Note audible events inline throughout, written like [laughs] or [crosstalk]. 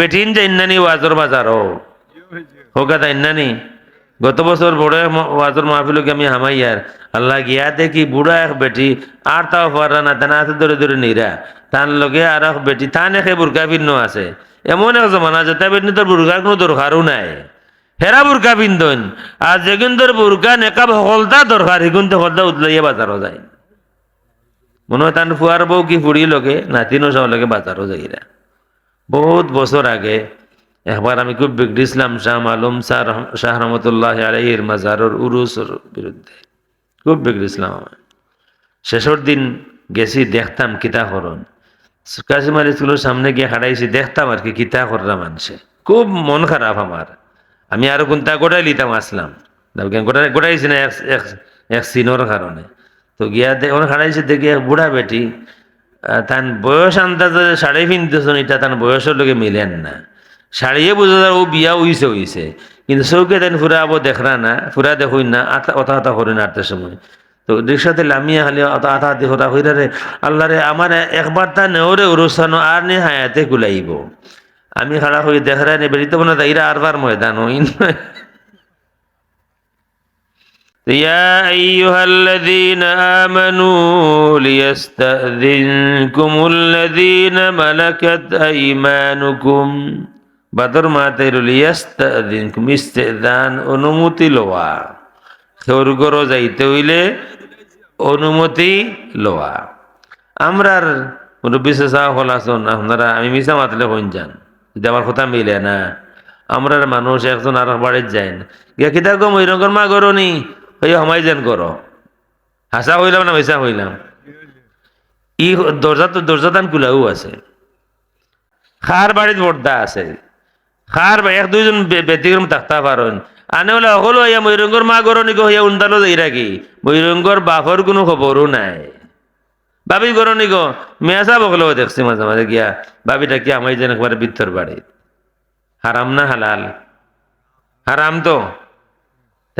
বেটিন যে ইন্নানি ওয়াজর বাজারও। হোকা তা ইন্নানি। গত বছর বড় ওয়াজর মাহফিলকে আমি হামাইয়ার আল্লাহ গিয়া দেখি বুড়া এক বেটি আর তাও পারা না, তানা হাতে ধরে ধরে নিরা। তার লগে আর এক বেটি তান একে বুরকা ভিন্ন আছে। এমন এক জমানা যে তাই বেটি তোর বুরকার কোনো দরকারও নাই। হেরা বুরকা পিন্ধন আর যেগুন তোর বুরকা নেকাব হলতা দরকার সেগুন তো হলতা উতলাইয়া বাজারও যায়। মনে হয় তান ফুয়ার বউ কি ফুড়ি লগে নাতিনও সব লগে বাজারও যাইরা বহুত বছর আগে একবার আমি খুব বিগড়িছিলাম শাহ মালুম শাহ শাহ রহমতুল্লাহ আলহির মাজারর উরুসর বিরুদ্ধে। খুব বিগড়িছিলাম আমার শেষের দিন গেছি দেখতাম কিতা করন কাশিমার স্কুলের সামনে গিয়ে হারাইছি দেখতাম আর কি কিতা কররা মানুষে খুব মন খারাপ আমার। আমি আরও কোনটা গোটাই লিতাম, আসলাম। গোটাই গোটাইছি না এক এক- সিনোর কারণে। তো গিয়া দে ওখানে হারাইছে দেখি বুড়া বেটি তান বয়স আন্দাজে শাড়ি পিনতেছেন এটা তান বয়সের লোকে মিলেন না। শাড়িয়ে বোঝা যায়, ও বিয়া হইছে হইছে। কিন্তু চৌকে দেন ফুরা আবো দেখরা না ফুরা দেখুই না আতা অথা আতা করি না আটটার সময়। তো রিক্সাতে লামিয়া খালি অত আতা আতি হতা হইরা রে আল্লাহ রে আমার একবার তা নেওরে উরুস্থানো আর নে হায়াতে কুলাইব। আমি খাড়া হয়ে দেখরা নে বেরিতে না তাইরা আরবার ময়দান, হইন। يا أيها الذين آمنوا ليستأذنكم الذين ملكت أيمانكم বাদর মাতের লিয়াস্তাদিনকুম ইস্তেদান অনুমতি লওয়া স্বর্গর যাইতে হইলে অনুমতি লওয়া আমরার মুরব্বী চেষা হল আসুন আপনারা আমি মিশা মাতলে হইন যান যদি আমার কথা মিলে না আমরার মানুষ একজন আর বাড়ির যায় না গিয়া কিতা গো মহিরঙ্গর মা গরনি ওই হমাই যেন করো। হাসা হইলাম না মিশা হইলাম। ই দরজা তো দরজা দান কুলাও আছে। খার বাড়িত বর্দা আছে। খার এক দুইজন ব্যতিক্রম থাকতে পারেন আনে হলে সকলো হইয়া ময়ূরঙ্গর মা গরনি গো হইয়া উন্দালো যাই রাখি ময়ূরঙ্গর বাপর কোনো খবরও নাই। বাবি গরনি গো মেয়াসা বকলো দেখছি মাঝে মাঝে গিয়া। বাবিটা কি আমাই যেন একবারে বিত্তর বাড়ি হারাম না হালাল? হারাম তো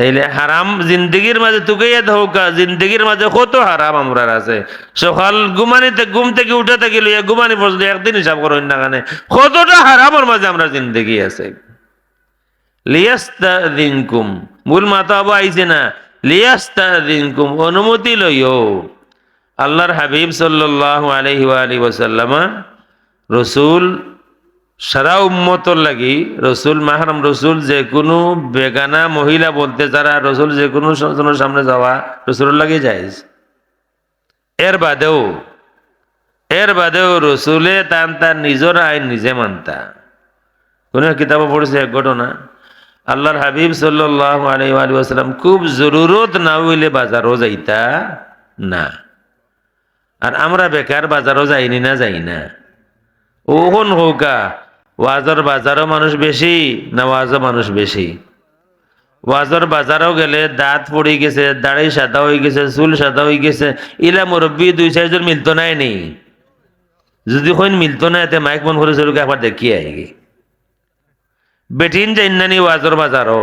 তাইলে হারাম জিন্দগির মাঝে তুকাইয়া ধোকা জিন্দগির মাঝে কত হারাম আমরার আছে। সকাল ঘুমানিতে, ঘুম থেকে উঠে থাকি লইয়া ঘুমানি পর্যন্ত একদিন হিসাব করেন না কানে। কতটা হারামের মাঝে আমরা জিন্দগি আছে। লিয়াস্তা দিনকুম মূল মাতা আবু আইছে না, লিয়াস্তা দিনকুম, অনুমতি লইও। আল্লাহর হাবিব সাল্লাল্লাহু আলাইহি ওয়া আলিহি রসুল সারা উম্মতর লাগি রসুল, মাহরাম রসুল যে কোনো বেগানা মহিলা বলতে যারা রসুল যে কোনো জনের সামনে যাওয়া রসুলের লাগে যায় এর বাদেও এর বাদেও রসুলে তান তার নিজের আইন নিজে মানতা। কোন কিতাব পড়েছে, এক ঘটনা। আল্লাহর হাবিব সাল্লাহ খুব জরুরত না হইলে বাজারও যাইতা না। আর আমরা বেকার বাজারও যাইনি না যাই না ওখন হৌকা ওয়াজর বাজারও মানুষ বেশি না ওয়াজও মানুষ বেশি। ওয়াজর বাজারও গেলে দাঁত পড়ে গেছে দাড়ি সাদা হয়ে গেছে চুল সাদা হয়ে গেছে ইলা মুরব্বী দুই চারজন মিলতো নাই নেই যদি কইন মিলতো না এতে মাইক মন করে চলুকে একবার দেখিয়ে আইগি। বেটিন যে ইন্নানি ওয়াজর বাজারও।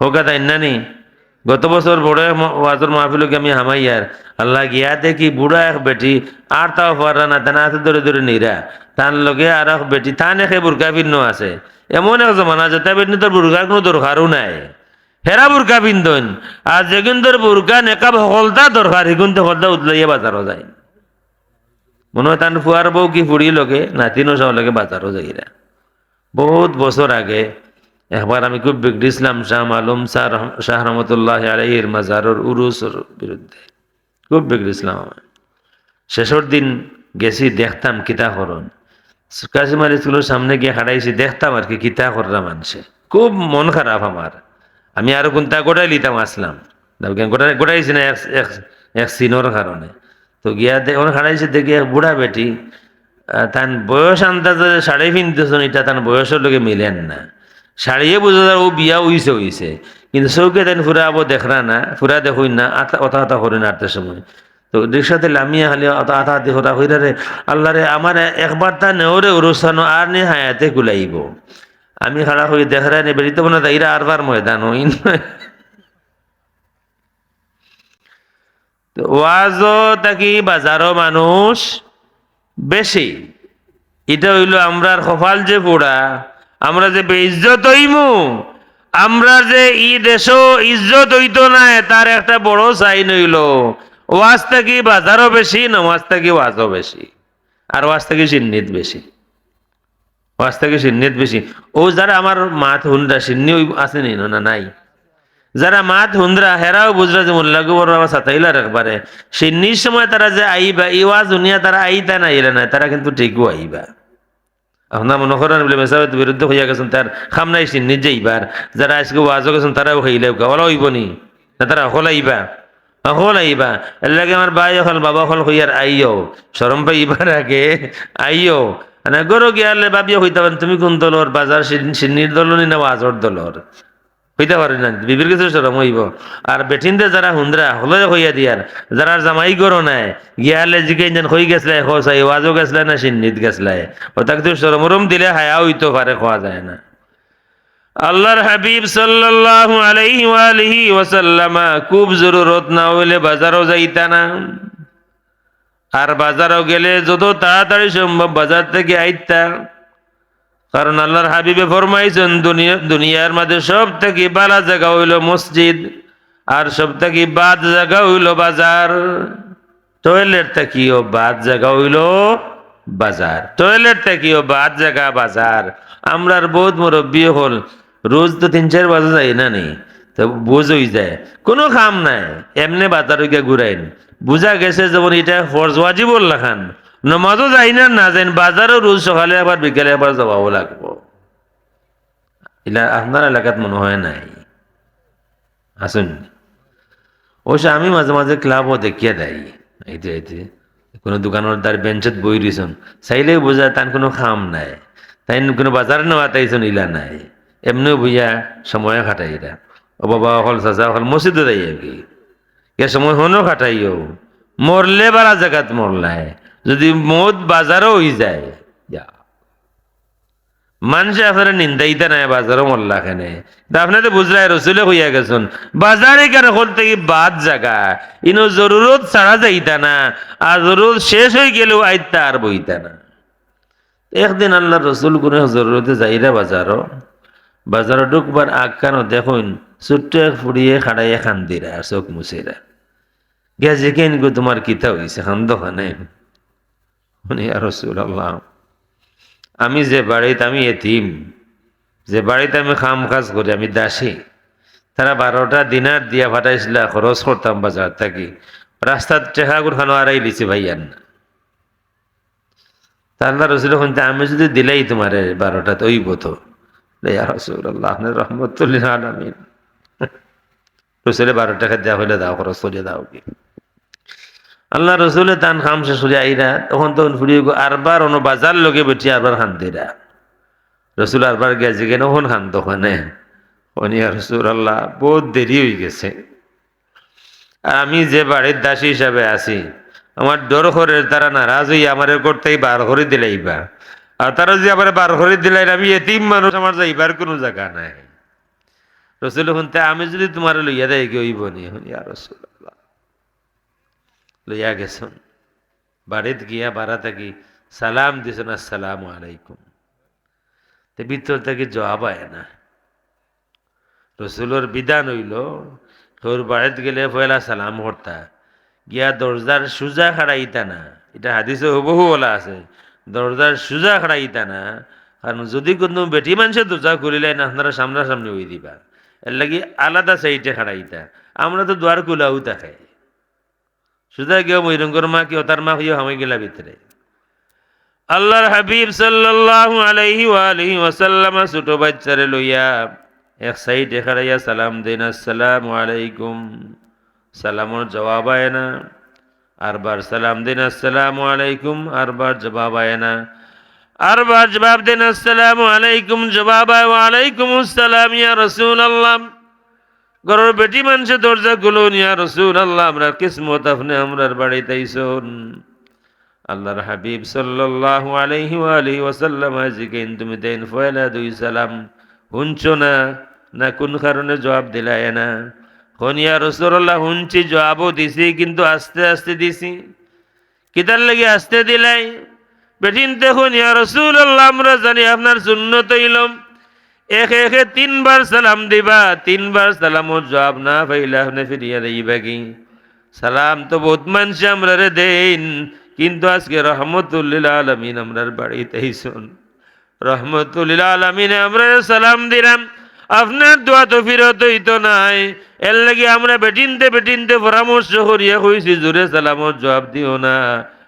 হোকা তা ইন্নানি গত বছর বড় ওয়াজর মাহফিলকে আমি হামাইয়ার আল্লাহ গিয়া দেখি বুড়া এক বেটি, আর তাও পারা না তানা হাতে ধরে ধরে নিরা। তার লগে আর এক বেটি, তান একে বুরকা ভিন্ন আছে। এমন এক জমানা যে তাই বেটি তোর বুরকার কোনো দরকারও নাই। হেরা বুরকা পিন্ধন আর যেগুন তোর বুরকা নেকাব হলতা দরকার সেগুন তো হলতা উতলাইয়া বাজারও যায়। মনে হয় তান ফুয়ার বউ কি ফুড়ি লগে নাতিনও সব লগে বাজারও যাইরা বহুত বছর আগে একবার আমি খুব শাহ মালুম শাহ রহম- শাহ রহমতুল্লাহ আলহির মাজারর উরুসর বিরুদ্ধে। খুব বিগড়িছিলাম আমার শেষের দিন গেছি দেখতাম কিতা করন। কাশিমার স্কুলের সামনে গিয়ে হারাইছি দেখতাম আর কি কিতা কররা মানুষে খুব মন খারাপ আমার। আমি আরও কোনটা গোটাই লিতাম, আসলাম। গোটাই, গোটাইছি না এক সিনোর কারণে। তো গিয়া ওখানে হারাইছে দেখি এক বুড়া বেটি তান বয়স আন্দাজে সাড়ে পিনতেছেন এটা তান বয়সের লোকে মিলেন না। শাড়িয়ে বোঝা যায়, ও বিয়া হইছে হইছে কিন্তু চৌকে দেন ফুরা আবো দেখরা না ফুরা দেখুই না আতা অথা আতা করি না আটটার সময়। তো রিক্সাতে লামিয়া খালি অত আতা আতি হতা হইরা রে আল্লাহ রে আমার একবার তা নেওরে উরুস্থানো আর নে হায়াতে কুলাইব আমি খাড়া হয়ে দেখরা নে বেরিতে না তাইরা আরবার ময়দান হইন ওয়াজও তাকি বাজারও মানুষ বেশি এটা হইল আমরার কপাল যে পোড়া আমরা যে বেইজ্জত হইমু, আমরা যে ই দেশ ইজ্জত হইতো না তার একটা বড় সাইন হইল, ওয়াজ থাকি বাজারও বেশি, নমাজ থাকি ওয়াজও বেশি, আর ওয়াজ থাকি সিন্নিত বেশি, ওয়াজ থাকি সিন্নিত বেশি। ও যারা আমার মাত হুন্ডা, সিন্নি আছে নি, না, নাই। যারা মাত হুন্দ্রা হেরাও বুঝরা যে মোল্লা গোবর বাবা সাতাইলার একবারে সিন্নির সময় তারা যে আইবা ই ওয়াজ দুনিয়া তারা আইতা না ইলা না তারা কিন্তু ঠিকও আইবা। আপনার মনে করেন বলে মেসাবের বিরুদ্ধে হইয়া গেছেন, তার খামনাই সিন্নি যে এইবার। যারা আজকে ওয়াজও গেছেন তারাও হইলে ওলা হইব নি? না, তারা আইবা অকল আইবা এলাকে আমার বাই হল বাবা হল হইয়ার আইও সরম পাই ইবার আগে আইও না গরো গিয়ালে ভাবিয়া হইতে পারেন, তুমি কোন দলর? বাজার সিন- সিন্নির দলনি না ওয়াজর দলর? হইতে পারে না বিবির কিছু সরম হইব। আর বেঠিনতে যারা হুন্দ্রা, হলে হইয়া দিয়ার। যারা জামাই করো নাই, গিয়ালে জিকে যেন হই গেছলাই খসাই ওয়াজও গেছলাই না, সিন্নিত গেছলাই। ও তাকে তো সরমরম দিলে হায়া হইতে পারে খাওয়া যায় না। আল্লাহর হাবিব সাল্লাল্লাহু আলাইহি ওয়া আলিহি ওয়াসাল্লামা, খুব জরুরত না হইলে বাজারও যাইতা না। আর বাজারও গেলে যত তাড়াতাড়ি সম্ভব বাজার থেকে আইতা। কারণ আল্লাহর হাবিবে ফরমাইছেন, দুনিয়া দুনিয়ার মাঝে সব থেকে বালা জায়গা হইল মসজিদ, আর সব থেকে বাদ জায়গা হইল বাজার। টয়লেট থেকেও বাদ জায়গা হইল বাজার। টয়লেট থেকেও বাদ জায়গা বাজার। আমরার বহুত মুরব্বী হল, রোজ তো তিন চার বাজে যাই না নি? তো বোঝ হয়ে যায়। কোনো কাম নাই। এমনি বাজার ঘুরাইন। বুঝা গেছে যেমন এটা ফরজ ওয়াজিব খান নমাজও যাই না না যাইন বাজারও রোজ সকালে আবার বিকেলে আবার যাওয়াও লাগবো। এলা আপনার এলাকাত মনে হয় নাই? আসুন। অবশ্য আমি মাঝে মাঝে ক্লাবও দেখিয়ে দেয় এইতে এইতে কোনো দোকানের দ্বার বেঞ্চত বই দিছন। চাইলেও বোঝা তার কোনো খাম নাই। তাই কোনো বাজার নেওয়া তাইছন ইলা নাই। এমনিও বুঝা সময় খাটাইরা ও বাবা অকল, চাচা অকল মসজিদে যাই আর কি সময় হনও খাটাইও। মরলে বারা জায়গাত মরলায় যদি মদ বাজারও হয়ে যায় মানুষে আপনারা নিন্দাইতে নাই, বাজারও মল্লা খানে। আপনি তো বুঝলাই রসুলে হইয়া গেছেন, বাজারে কেন হল কি বাদ জাগা? ইনো জরুরত ছাড়া যাইতা না, আর জরুরত শেষ হয়ে গেলেও আইতা আর বইতা না। একদিন আল্লাহ রসুল কোনো জরুরতে যাইরা বাজারও বাজারও ঢুকবার আগ কেন দেখুন, ছোট্ট এক ফুড়িয়ে খাড়াইয়া খান্দিরা, চোখ মুছিরা। গেছে কেন তোমার কিতা হইছে, খান্দ খানে উনি রসুল আল্লাহ আমি যে বাড়িতে আমি এতিম, যে বাড়িতে আমি খাম কাজ করি, আমি দাসী, তারা বারোটা দিনার দিয়া ফাটাইছিল, খরচ করতাম বাজার থাকি। রাস্তার টেকাগুর খানো আড়াই লিছি ভাইয়ান তাল্লা রসুল শুনতে আমি যদি দিলেই তোমার বারোটা, তো ওইব তো রসুল্লাহ আপনার রহমতুল্লাহ আলমিন। [laughs] রসুলে বারো টাকা দেওয়া হইলে দাও, খরচ করে দাও কি? আল্লাহ রসুলে তান খাম শেষ হয়ে আইরা, তখন তখন ফুরিয়ে গো, আরবার অন্য বাজার লগে বেটি আরবার খান্দিরা। রসুল আরবার গেছে কেন? ওখান খান দোকানে অনিয়া রসুল আল্লাহ বহুত দেরি হয়ে গেছে। আর আমি যে বাড়ির দাসী হিসাবে আছি, আমার ডর করে তারা নারাজ হইয়া আমার করতেই বার করে দিলাইবা আর তারা যে আমার বার করে দিলাই আমি এতিম মানুষ, আমার যাইবার কোনো জায়গা নাই। রসুল শুনতে আমি যদি তোমার লইয়া দেয় কি হইব নি? ইয়া রসুল আল্লাহ লইয়া গেছন। বাড়িত গিয়া বাড়া থাকি সালাম দিছেন, আসসালাম আলাইকুম। তে ভিতর থেকে জবাব আয় না। রসুলোর বিধান হইল, তোর বাড়িত গেলে পয়লা সালাম করতা, গিয়া দরজার সুজা খাড়াইতা না। এটা হাদিসে হুবহু বলা আছে, দরজার সুজা খাড়াইতা না, কারণ যদি কোনো বেটি মানুষের দরজা খুলিলে না, আপনারা সামনাসামনি হয়ে দিবা। এর লাগি আলাদা সাইডে খাড়াইতা। আমরা তো দুয়ার কুলাও থাকে সুদা কেউ ময়ূরঙ্গর মা কেউ তার মা হইয়া হামাই গেলা ভিতরে। আল্লাহর হাবিব সাল্লাল্লাহু আলাইহি ওয়া আলিহি ওয়াসাল্লাম ছোট বাচ্চারে লইয়া এক সাইড খাড়াইয়া সালাম দেন, আসসালামু আলাইকুম। সালামর জবাব আয় না। আরবার সালাম দিন, আসসালামু আলাইকুম। আরবার জবাব আয় না। আরবার জবাব দিন, আসসালামু আলাইকুম। জবাব আয় আসসালাম ইয়া রাসূলুল্লাহ। ঘরের বেটি মানুষের দরজা গুলো নিয়া রসুল আল্লাহ আমরা কিসমত আপনি, আমরার বাড়িতে আইসন। আল্লাহর হাবিব সাল্লাল্লাহু আলাইহি ওয়া আলিহি ওয়াসাল্লাম তুমি দেন ফয়লা, দুই সালাম শুনছো না? না, কোন কারণে জবাব দিলাই না? হনিয়া রসুল্লাহ শুনছি জবাবও দিছি, কিন্তু আস্তে আস্তে দিছি। কিতার লাগে আস্তে দিলাই? বেঠিন দেখুন ইয়া রসুল্লাহ আমরা জানি আপনার সুন্নত ইলম একে একে তিনবার সালাম দিবা, তিনবার সালামর জবাব না পাইলে আপনি ফিরিয়া দিবা কি? সালাম তো বহুত মানুষ আমরা রে দেন কিন্তু আজকে রহমতুল্লিল আলমিন আমরার বাড়িতে শুন রহমতুল্লিল আলমিনে আমরা সালাম দিলাম। আপনার দোয়া তো ফিরত হইতো নাই। এর লাগে আমরা বেটিনতে বেটিনতে পরামর্শ করিয়া কইছি, জোরে সালামত জবাব দিও না।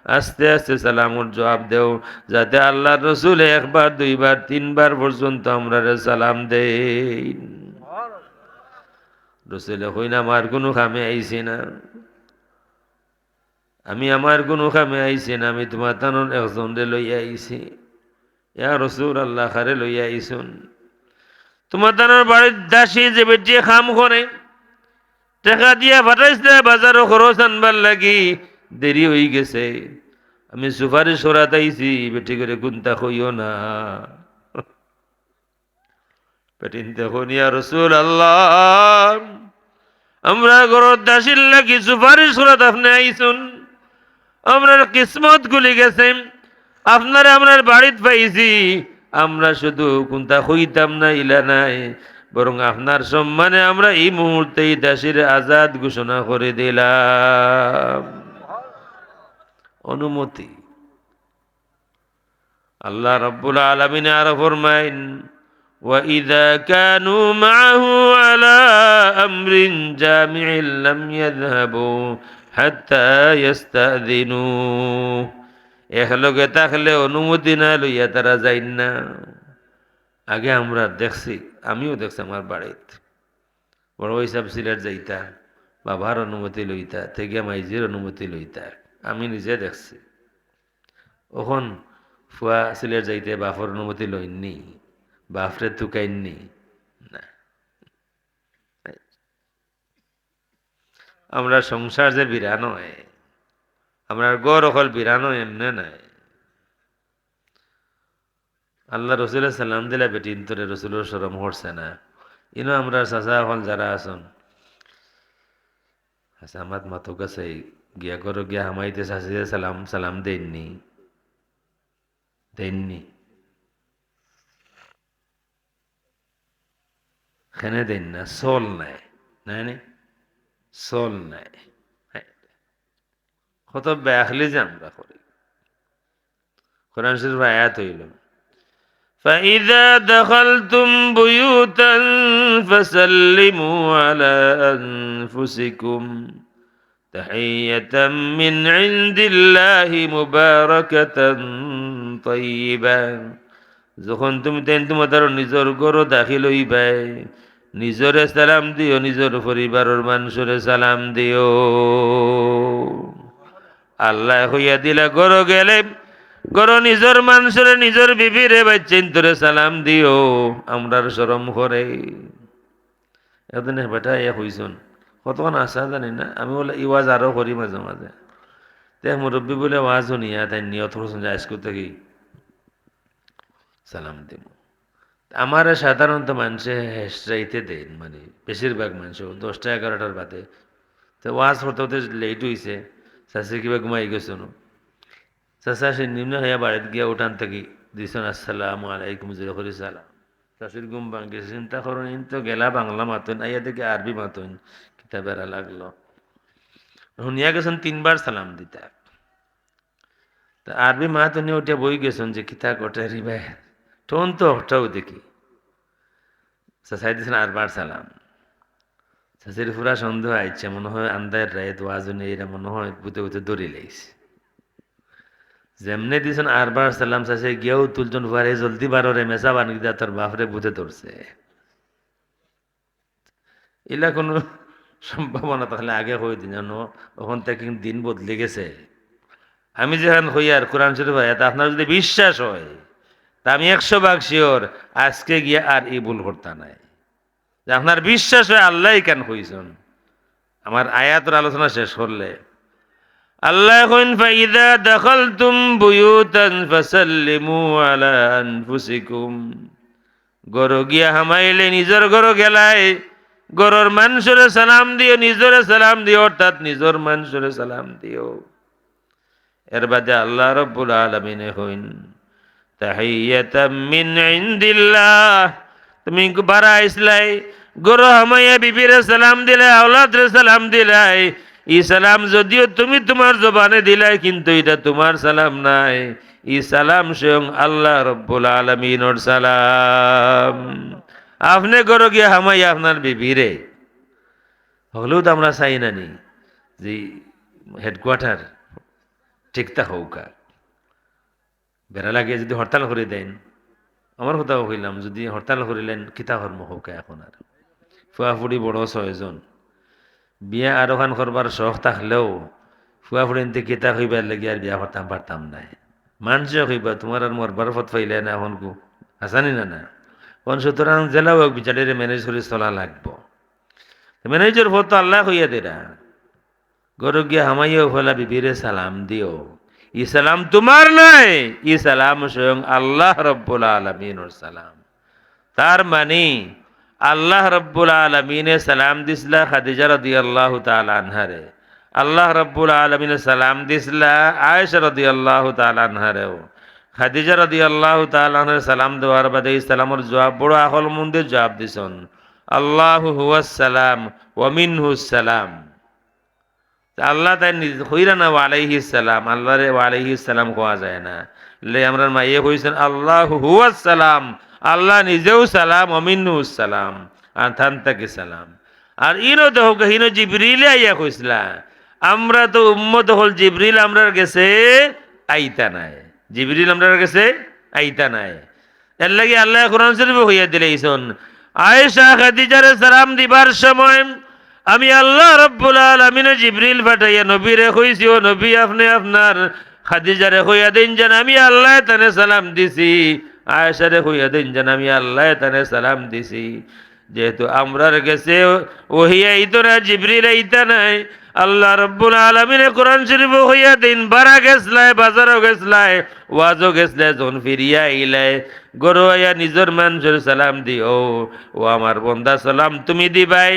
আস্তে আস্তে সালামর জবাব দেও, যাতে আল্লাহ রসুল একবার, দুইবার, তিনবার পর্যন্ত আমরা সালাম দেই। রসুলে হই না আমার কোনো খামে আইছি না। আমি আমার কোনো খামে আইছি না, আমি তোমার তানোর একজন লইয়া আইছি। ইয়া রসুল আল্লাহ খারে লইয়া আইসুন তোমার তানোর বাড়ির দাসী যে বেটিয়ে খাম করে, টাকা দিয়া পাঠাইছে বাজারও খরচ আনবার লাগি। দেরি হয়ে গেছে। আমি সুপারিশ সরাত আইছি বেটি করে কুন্তা কইও না। পেটিন দেখুন রসুল আল্লাহ আমরা ঘরের দাসির লাগি সুপারিশ সরাত আপনি আইসুন। আমরার কিসমত গুলি গেছে। আপনারা আমরার বাড়িত পাইছি। আমরা শুধু কোনটা হইতাম না, ইলা নাই। বরং আপনার সম্মানে আমরা এই মুহূর্তে এই দাসের আজাদ ঘোষণা করে দিলাম। অনুমতি আল্লাহ রব্বুল আলমিনে আরো ফরমাইন وإذا كانوا معه على أمر جامع لم يذهبوا حتى يستأذنوه একলগে থাকলে অনুমতি না লইয়া তারা যাই না আগে আমরা দেখছি আমিও দেখছি আমার বাড়িতে বড় হিসাব সিলেট যাইতা বাবার অনুমতি লইতা থেকে মাইজির অনুমতি লইতা আমি নিজে দেখছি। ওখন ফুয়া সিলেট যাইতে বাপর অনুমতি লইননি বাপরে তুকাইননি না। আমরা সংসার যে বিরান হয় আমরা গড় অকল বিরানো এমনে নাই। আল্লাহ রসুলের সালাম দিলা বেটি তোরে রসুলের সরম হরছে না। ইনো আমরা চাচা এখন যারা আছেন। হাসামাত মাতো কাছে গিয়া করো গিয়া হামাইতে চাষিতে সালাম সালাম দেননি দেননি খেনে দেন না সোল নাই নাই সোল নাই কত ব্যাখলি যে আমরা করি কোরআন শরীফ আয়াত হইল فإذا دخلتم بيوتا فسلموا على أنفسكم تحية من عند الله مباركة طيبة যখন তুমি তেন তোমাদের নিজের গরো দাখিল হইবাই নিজরে সালাম দিও নিজের পরিবারের মানুষরে সালাম দিও আল্লাহ হইয়া দিলা গরো গেলে গরো নিজের মানুষের নিজের বিবিরে বাচ্চেন তোরে সালাম দিও আমরার সরম করে এদিন বেটা ইয়া হইছুন কতক্ষণ আসা জানি না? আমি বলে ইওয়াজ আরও করি মাঝে মাঝে তে মুরব্বী বলে ওয়াজ শুনিয়া তাই নিয়ত করছেন যে আজকে থেকে। সালাম দিব আমার সাধারণত মানুষে হেসরাইতে দেন মানে বেশিরভাগ মানুষ দশটা এগারোটার বাদে। তো ওয়াজ হতে হতে লেট হয়েছে চাষি কিবা ঘুমাই গেছো চাষা সে নিম্ন হইয়া বাড়িতে গিয়া উঠান থাকি দিছেন আসসালাম আলাইকুম জিরো করি সালাম চাষির ঘুম ভাঙ্গে চিন্তা করুন তো গেলা বাংলা মাতুন আইয়া দেখে আরবি মাতুন। কিতাবেরা লাগল। শুনিয়া গেছেন তিনবার সালাম দিতা। তা আরবি মাতুনি উঠিয়া বই গেছেন যে কিতা কটে রিবাই টোন তো ওটাও দেখি। চাষাই দিয়েছেন আরবার সালাম। চাষির পুরা সন্দেহ আইছে মনে হয় আন্দায় রায় দোয়াজনে এরা মনে হয় বুতে বুতে দৌড়ি লাইছে যেমনে দিছেন আরবার সালাম চাষে গিয়েও তুলজন ফুয়ারে জলদি বারো রে মেসা বানি দিয়া তোর বাপরে বুতে ধরছে এলা কোনো সম্ভাবনা তাহলে আগে হয়ে দিন জানো ওখান থেকে দিন বদলে গেছে। আমি যেখানে হই আর কোরআন শরীফ হয় আপনার যদি বিশ্বাস হয়, তা আমি একশো ভাগ শিওর আজকে গিয়ে আর এই ভুল করতে নাই। যে আপনার বিশ্বাস হয় আল্লাহ কেন হইছেন? আমার আয়াতের আলোচনা শেষ করলে, আল্লাহ ফাসাল্লিমু আলা আনফুসিকুম। গরো গিয়া হামাইলে, নিজের গরো গেলাই গরর মানুষরে সালাম দিও, নিজরে সালাম দিও, অর্থাৎ নিজর মানুষরে সালাম দিও। এর বাদে আল্লাহ রব্বুল আলমিনে হইন তুমি বারা ইসলাই, গরু হামাইয়া বিবিরে সালাম দিলাই, আওলাদরে সালাম দিলাই। ই সালাম যদিও তুমি তোমার জবানে দিলাই, কিন্তু এটা তোমার সালাম নাই। ই সালাম স্বয়ং আল্লাহ রব্বুল আলমিনর সালাম। আপনি গরো গিয়া হামাইয়া আপনার বিবিরে। হলেও তো আমরা চাই নানি যে হেডকোয়ার্টার ঠিকতা হৌকা বেড়া লাগিয়ে যদি হরতাল করে দেন আমার কথাও কইলাম যদি হরতাল করিলেন কিতা কর্ম হৌকা এখন আর? ফুয়াফুড়ি বড় ছয়জন। বিয়া আরোহণ করবার শখ থাকলেও ফুয়াফুড়িনতে কিতা হইবার লাগি আর বিয়া করতাম পারতাম নাই। মানুষে হইবা তোমার আর মরবার ফত পাইলে না এখন কু? আসানি না না? কোন সুতরাং জেলাও এক বিচারে ম্যানেজ চলা লাগবো। ম্যানেজর ফত আল্লাহ হইয়া দেরা। গরু গিয়া হামাইও ফলা, বিবিরে সালাম দিও। ই সালাম তোমার নাই, ই সালাম স্বয়ং আল্লাহ রব্বুল আলমিনর সালাম। তার মানে আল্লাহ রব্বুল আলমিনে সালাম দিসলা খাদিজা রদি আল্লাহ আনহারে আল্লাহ রব্বুল আলমিনে সালাম দিসলা আয়েশা রদি আল্লাহ আনহারেও খাদিজা রদি আল্লাহ তালানের সালাম দেওয়ার বাদে এই সালামর জবাব বড় আহল মন্দির জবাব দিছন। আল্লাহ হুয়াস সালাম ওয়ামিনহুস সালাম। আল্লাহ তাই হইরা না ওয়ালাইহি সালাম আল্লাহ রে ওয়ালাইহি সালাম কোয়া যায় না। লে আমরা মাইয়ে কইছেন আল্লাহ হুয়াস সালাম, আল্লাহ নিজেও সালাম অমিনু সালাম, আর থান তাকে সালাম। আর ইনো হোক হিনো জিবরিলে আইয়া কইসলা, আমরা তো উম্মত হল জিবরিল আমরার গেছে আইতা নাই। জিবরিল আমরার গেছে আইতা নাই। এর লাগি আল্লাহ কোরআন শরীফ হইয়া দিলে ইসন আয়েশা খাদিজারে সালাম দিবার সময় আমি আল্লাহ রব্বুল আলমিনে জিবরিল ফাটাইয়া নবীরে কইছি, ও নবী, আপনি আপনার খাদিজারে কইয়া দিন যেন আমি আল্লাহ তানে সালাম দিছি। আয়েশারে কইয়া দিন যেন আমি আল্লাহ তানে সালাম দিছি। যেহেতু আমরার গেছে ওহিয়া ইতো না, জিবরিল ইতা নাই। আল্লাহ রব্বুল আলমিনে কোরআন শরীফ হইয়া দিন বারা গেছলাই বাজারও গেছলাই ওয়াজও গেছলাই যখন ফিরিয়া আইলাই গরু আইয়া নিজের মানুষের সালাম দিও। ও আমার বন্দা, সালাম তুমি দিবাই,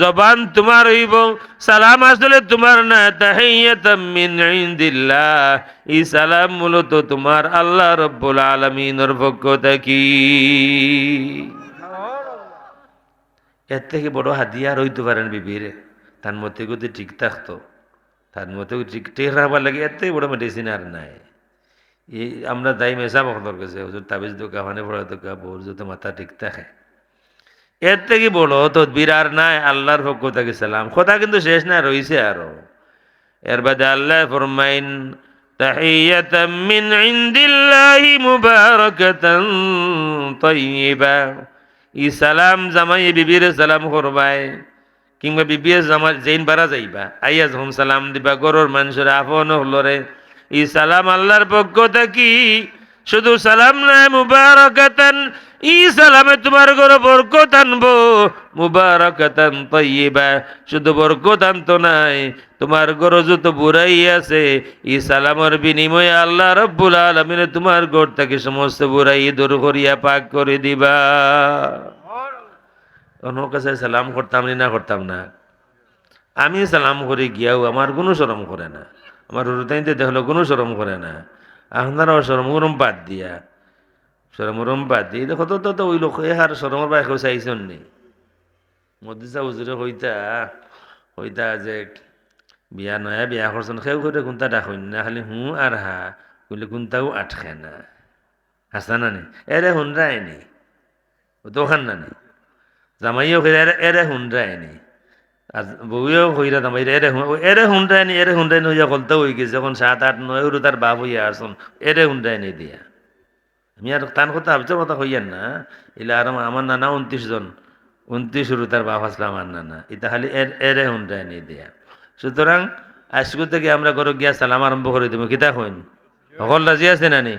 জবান তোমার হইব, সালাম আসলে তোমার না, তাহিয়াতাম ইনদিল্লাহ। এই সালাম মূলত তোমার আল্লাহ রব্বুল আলামিনের পক্ষ থেকে। এর থেকে বড় হাতিয়ার হইতে পারেন বিবিরে তার মধ্যে যদি ঠিক থাকতো তার মধ্যে ঠিক ঠিক রাখবার লাগে এর থেকে বড় মেডিসিন আর নাই এই আমরা তাই মেশা বখদর গেছে হুজুর তাবিজ দোকা মানে পড়া দোকা বউর যদি মাথা ঠিক থাকে এর থেকে বড় তদবির আর নাই আল্লাহর পক্ষ থেকে সালাম কথা কিন্তু শেষ না রইছে আরো এর বাদে আল্লাহ ফরমাইন تحية من عند الله مباركة طيبة ই সালাম জামাই বিবির সালাম করবাই। কিংবা বিবিয়ে জামা জেইন বারা যাইবা। আইয়া যখন সালাম দিবা, গরুর মানুষের আপন হলরে ই সালাম আল্লাহর পক্ষ থাকি শুধু সালাম নাই মুবারকাতান। ই সালামে তোমার ঘর বরকত আনব। মুবারকাতান তৈবা শুধু বরকত আনতো নাই, তোমার ঘর যত বুড়াই আছে, ই সালামের বিনিময়ে আল্লাহ রব্বুল আলমিনে তোমার ঘর থেকে সমস্ত বুড়াই দূর করিয়া পাক করে দিবা। অন্য কাছে সালাম করতাম না করতাম না। আমি সালাম করে গিয়াও আমার কোনো শরম করে না। আমার রুতাইতে দেখল কোনো শরম করে না। আপনারাও শরম গরম বাদ দিয়া। শরম বাদ দিয়ে দেখো, তো তো ওই লোক হার শরমের বাই কেউ চাইছেন নি? মদিসা উজুরে হইতা হইতা যে বিয়া নয়া, বিয়া করছেন, সেও করে কোনটা ডাকইন না, খালি হুঁ আর হা, কইলে কোনটাও আটকে না। হাসা না নি? এরে হুনরাই নি। দোকান না নি? জামাইও এরে হুনরাই নি। আর বউয়েও কইরা জামাই এরে এরে হুনরাই নি এরে নি হইয়া কলতে হই গেছে। যখন সাত, আট, নয় হরু তার বাপ হইয়া আসুন, এরে হুনরাই নি দিয়া। আমি আর তার কথা ভাবছে, কথা হইয়ান না। এলে আর আমার নানা উনত্রিশ জন, উনত্রিশ হরু তার বাপ আসলে আমার নানা। এটা খালি এর হুনরাই নি দিয়া। সুতরাং আজকু থেকে আমরা ঘরে গিয়া সালাম আরম্ভ করে দেবো। কিতা হইন সকল রাজি আছে না নি